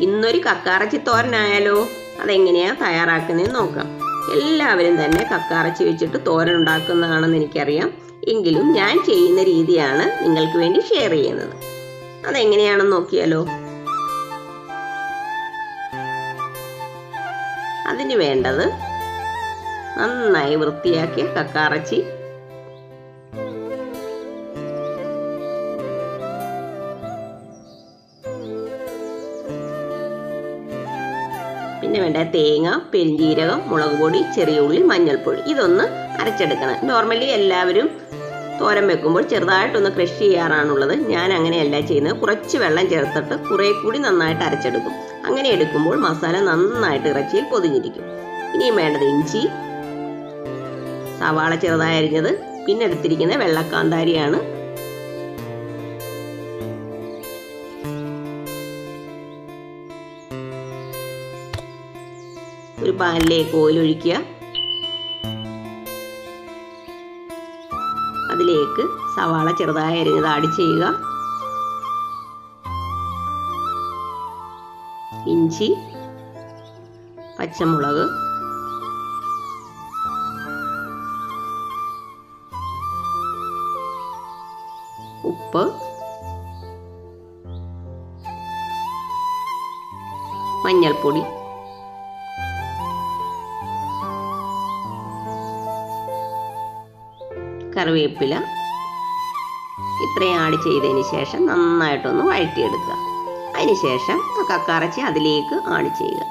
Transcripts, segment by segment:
ഇന്നൊരു കക്കാറച്ചി തോരനായാലോ? അതെങ്ങനെയാ തയ്യാറാക്കുന്നതെന്ന് നോക്കാം. എല്ലാവരും തന്നെ കക്കാറച്ചി വെച്ചിട്ട് തോരൻ ഉണ്ടാക്കുന്നതാണെന്ന് എനിക്കറിയാം. എങ്കിലും ഞാൻ ചെയ്യുന്ന രീതിയാണ് നിങ്ങൾക്ക് വേണ്ടി ഷെയർ ചെയ്യുന്നത്. അതെങ്ങനെയാണെന്ന് നോക്കിയാലോ? അതിന് വേണ്ടത് നന്നായി വൃത്തിയാക്കിയ കക്കാറച്ചി പിന്നെ വേണ്ട തേങ്ങ പെരിഞ്ജീരകം മുളക് പൊടി ചെറിയ ഉള്ളി മഞ്ഞൾപ്പൊടി. ഇതൊന്ന് അരച്ചെടുക്കണം. നോർമലി എല്ലാവരും തോരൻ വെക്കുമ്പോൾ ചെറുതായിട്ടൊന്ന് ക്രഷ് ചെയ്യാറാണുള്ളത്. ഞാൻ അങ്ങനെയല്ല ചെയ്യുന്നത്. കുറച്ച് വെള്ളം ചേർത്തിട്ട് കുറേ കൂടി നന്നായിട്ട് അരച്ചെടുക്കും. അങ്ങനെ എടുക്കുമ്പോൾ മസാല നന്നായിട്ട് ഇറച്ചിയിൽ പൊതിഞ്ഞിരിക്കും. ഇനിയും വേണ്ടത് ഇഞ്ചി. സവാള ചെറുതായി അരിഞ്ഞത്. പിന്നെ വെള്ളക്കാന്താരിയാണ്. ഒരു പാനിലേക്ക് ഓയിലൊഴിക്കുക. അതിലേക്ക് സവാള ചെറുതായി അരിഞ്ഞത് ആഡ് ചെയ്യുക. ഇഞ്ചി പച്ചമുളക് ഉപ്പ് മഞ്ഞൾപ്പൊടി. കറിവേപ്പില ഇത്രയും ആഡ് ചെയ്തതിന് ശേഷം നന്നായിട്ടൊന്ന് വഴറ്റിയെടുക്കുക. അതിന് ശേഷം കക്കറച്ചി അതിലേക്ക് ആഡ് ചെയ്യുക.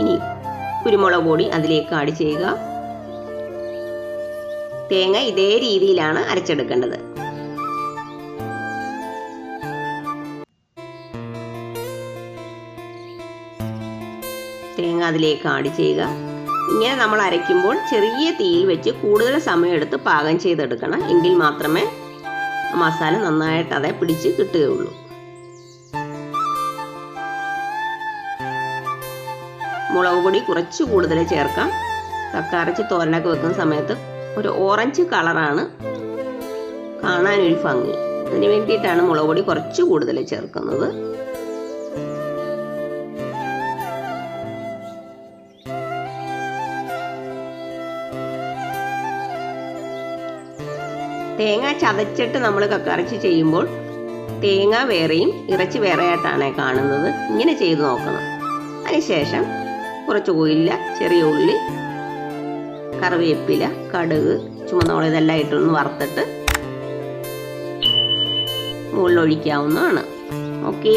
ഇനി കുരുമുളക് പൊടി അതിലേക്ക് ആഡ് ചെയ്യുക. തേങ്ങ ഇതേ രീതിയിലാണ് അരച്ചെടുക്കേണ്ടത്. തേങ്ങ അതിലേക്ക് ആഡ് ചെയ്യുക. ഇങ്ങനെ നമ്മൾ അരയ്ക്കുമ്പോൾ ചെറിയ തീയിൽ വെച്ച് കൂടുതൽ സമയമെടുത്ത് പാകം ചെയ്തെടുക്കണം. എങ്കിൽ മാത്രമേ മസാല നന്നായിട്ട് അതെ പിടിച്ച് കിട്ടുകയുള്ളൂ. മുളക് പൊടി കുറച്ച് കൂടുതൽ ചേർക്കാം. കക്കാറച്ച് തോരനൊക്കെ വെക്കുന്ന സമയത്ത് ഒരു ഓറഞ്ച് കളറാണ് കാണാനൊരു ഭംഗി. അതിന് വേണ്ടിയിട്ടാണ് മുളക് പൊടി കുറച്ച് കൂടുതൽ ചേർക്കുന്നത്. തേങ്ങ ചതച്ചിട്ട് നമ്മൾ കക്കറച്ചി ചെയ്യുമ്പോൾ തേങ്ങ വേറെയും ഇറച്ചി വേറെയായിട്ടാണ് കാണുന്നത്. ഇങ്ങനെ ചെയ്ത് നോക്കണം. അതിനുശേഷം കുറച്ച് ഓയില ചെറിയ ഉള്ളി കറിവേപ്പില കടുക് ചുമന്നോളം ഇതെല്ലാം ഇട്ടൊന്ന് വറുത്തിട്ട് മുകളിൽ ഒഴിക്കാവുന്നതാണ് ഓക്കേ?